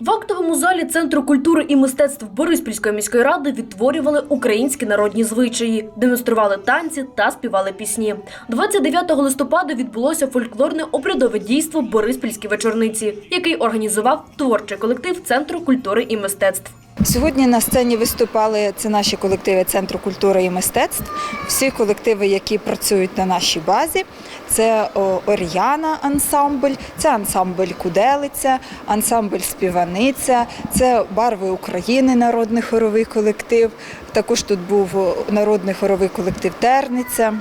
В актовому залі Центру культури і мистецтв Бориспільської міської ради відтворювали українські народні звичаї, демонстрували танці та співали пісні. 29 листопада відбулося фольклорне обрядове дійство Бориспільські вечорниці, який організував творчий колектив Центру культури і мистецтв. Сьогодні на сцені виступали це наші колективи Центру культури і мистецтв. Всі колективи, які працюють на нашій базі. Це о, Оріяна ансамбль, це ансамбль Куделиця, ансамбль Співаниця, це Барви України, народний хоровий колектив. Також тут був народний хоровий колектив Терниця.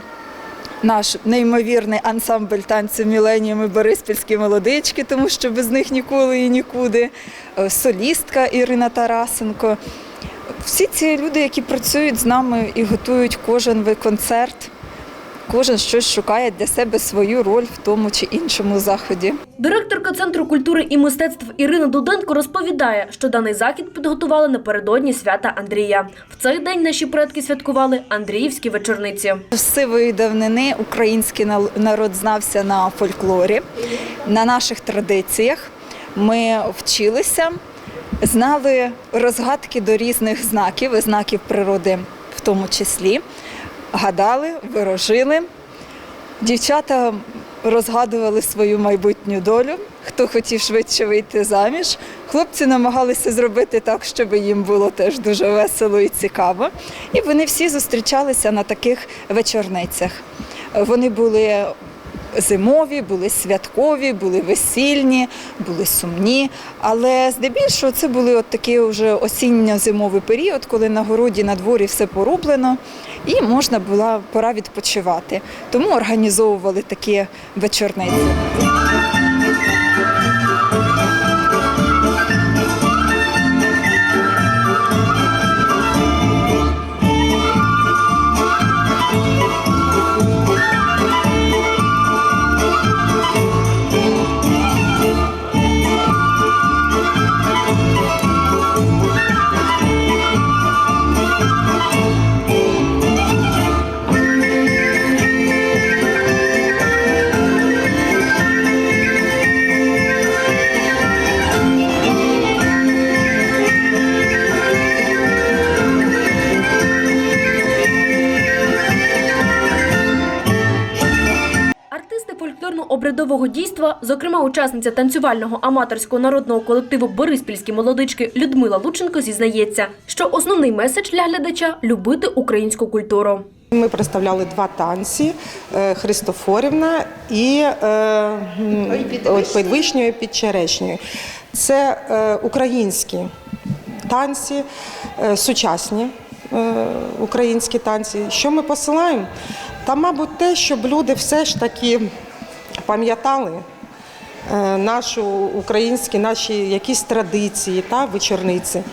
Наш неймовірний ансамбль танцю Міленіуми Бориспільські молодички, тому що без них ніколи і нікуди. Е, Солістка Ірина Тарасенко. Всі ці люди, які працюють з нами і готують кожен концерт, кожен щось шукає для себе свою роль в тому чи іншому заході. Директорка Центру культури і мистецтв Ірина Дуденко розповідає, що даний захід підготували напередодні свята Андрія. В цей день наші предки святкували Андріївські вечорниці. З сивої давнини український народ знався на фольклорі, на наших традиціях. Ми вчилися, знали розгадки до різних знаків, знаків природи в тому числі. Гадали, ворожили. Дівчата розгадували свою майбутню долю, хто хотів швидше вийти заміж. Хлопці намагалися зробити так, щоб їм було теж дуже весело і цікаво. І вони всі зустрічалися на таких вечорницях. Вони були зимові, були святкові, були весільні, були сумні. Але здебільшого це були от такий вже осінньо-зимовий період, коли на городі на дворі все порублено і можна була пора відпочивати. Тому організовували такі вечорниці. Артисти фольклорно-обрядового дійства, зокрема учасниця танцювального аматорського народного колективу Бориспільські молодички Людмила Лученко зізнається, що основний меседж для глядача любити українську культуру. Ми представляли два танці е, Христофорівна і е, м, от під черешнею. Це е, українські танці, е, сучасні е, українські танці. Що ми посилаємо? Та, мабуть, те, щоб люди все ж таки пам'ятали е, нашу українські, наші якісь традиції та вечорниці.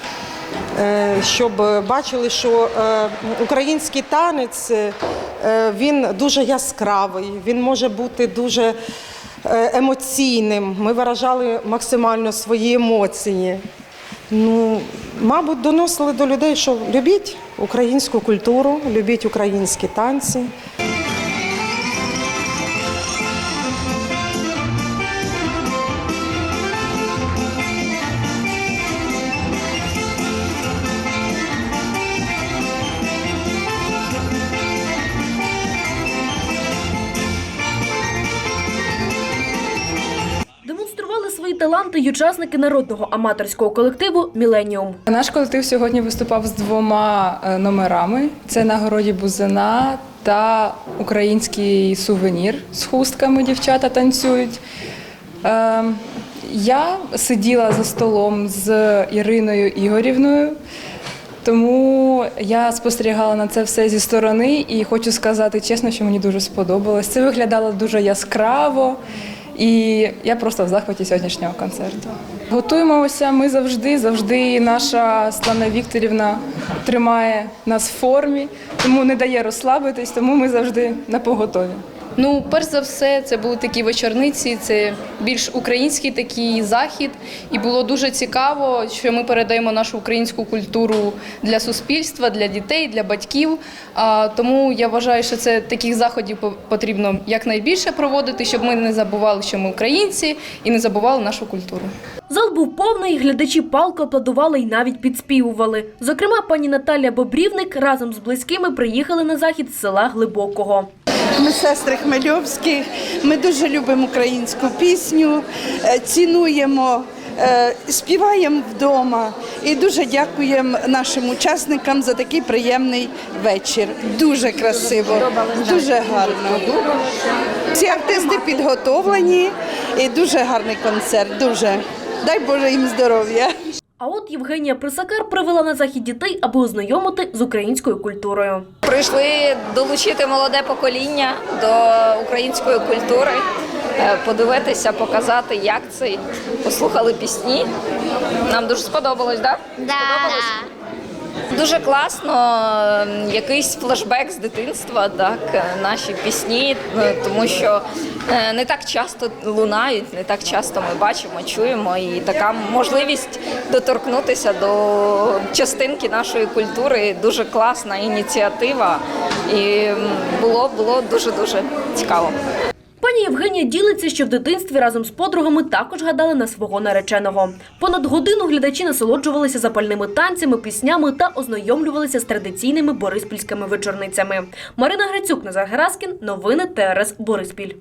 Е, Щоб бачили, що е, український танець він дуже яскравий, він може бути дуже емоційним. Ми виражали максимально свої емоції. Ну, мабуть, доносили до людей, що любіть українську культуру, любіть українські танці. Таланти й учасники народного аматорського колективу Міленіум. Наш колектив сьогодні виступав з двома е, номерами: це на городі Бузина та український сувенір з хустками. Дівчата танцюють. Е, Я сиділа за столом з Іриною Ігорівною, тому я спостерігала на це все зі сторони і хочу сказати чесно, що мені дуже сподобалось. Це виглядало дуже яскраво. І я просто в захваті сьогоднішнього концерту. Готуємося ми завжди, завжди наша Слана Вікторівна тримає нас в формі, тому не дає розслабитись, тому ми завжди на поготові. Ну, перш за все, це були такі вечорниці, це більш український такий захід, і було дуже цікаво, що ми передаємо нашу українську культуру для суспільства, для дітей, для батьків. А, тому я вважаю, що це таких заходів по- потрібно якнайбільше проводити, щоб ми не забували, що ми українці, і не забували нашу культуру. Зал був повний, глядачі палко аплодували і навіть підспівували. Зокрема, пані Наталія Бобрівник разом з близькими приїхали на захід з села Глибокого. Ми сестри Хмельовських. Ми дуже любимо українську пісню, е, цінуємо, е, співаємо вдома і дуже дякуємо нашим учасникам за такий приємний вечір. Дуже красиво, дуже гарно. Всі артисти підготовлені і дуже гарний концерт. Дуже дай Боже їм здоров'я. А от Євгенія Присакар привела на захід дітей, аби ознайомити з українською культурою. Прийшли долучити молоде покоління до української культури, е, подивитися, показати, як це. Послухали пісні. Нам дуже сподобалось, так? Да. Дуже класно, якийсь флешбек з дитинства, так, е, наші пісні, е, тому що е, не так часто лунають, не так часто ми бачимо, чуємо, і така можливість доторкнутися до частинки нашої культури дуже класна ініціатива. І було, було дуже-дуже цікаво. Пані Євгенія ділиться, що в дитинстві разом з подругами також гадали на свого нареченого. Понад годину глядачі насолоджувалися запальними танцями, піснями та ознайомлювалися з традиційними бориспільськими вечорницями. Марина Грицюк, Назар Гераскін, новини ТРС Бориспіль.